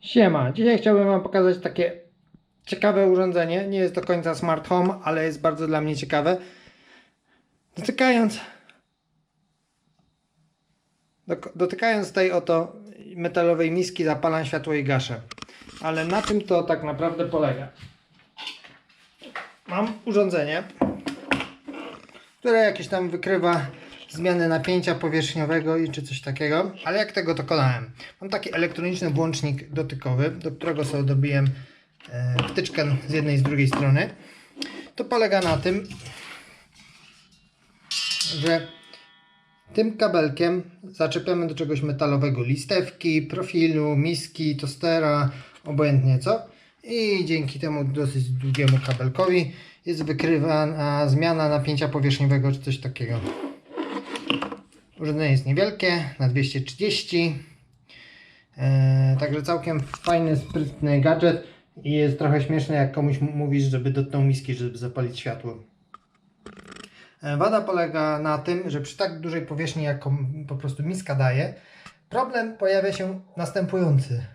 Siema, dzisiaj chciałbym Wam pokazać takie ciekawe urządzenie. Nie jest do końca smart home, ale jest bardzo dla mnie ciekawe. Dotykając dotykając tej oto metalowej miski zapalam światło i gaszę. Ale na czym to tak naprawdę polega? Mam urządzenie, które jakieś tam wykrywa zmiany napięcia powierzchniowego i czy coś takiego. Ale jak tego dokonałem? Mam taki elektroniczny włącznik dotykowy, do którego sobie dobiłem e, wtyczkę z jednej i z drugiej strony. To polega na tym, że tym kabelkiem zaczepiamy do czegoś metalowego listewki, profilu, miski, tostera, obojętnie co. I dzięki temu dosyć długiemu kabelkowi jest wykrywana zmiana napięcia powierzchniowego czy coś takiego. Urządzenie jest niewielkie, na 230. Eee, także całkiem fajny, sprytny gadżet. I jest trochę śmieszne, jak komuś mówisz, żeby dotknął miski, żeby zapalić światło. E, Wada polega na tym, że przy tak dużej powierzchni, jaką po prostu miska daje, problem pojawia się następujący.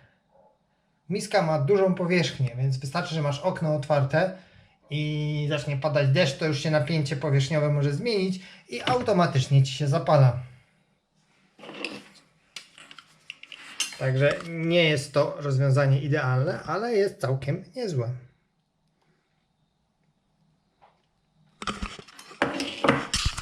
Miska ma dużą powierzchnię, więc wystarczy, że masz okno otwarte i zacznie padać deszcz, to już się napięcie powierzchniowe może zmienić i automatycznie ci się zapala. Także nie jest to rozwiązanie idealne, ale jest całkiem niezłe.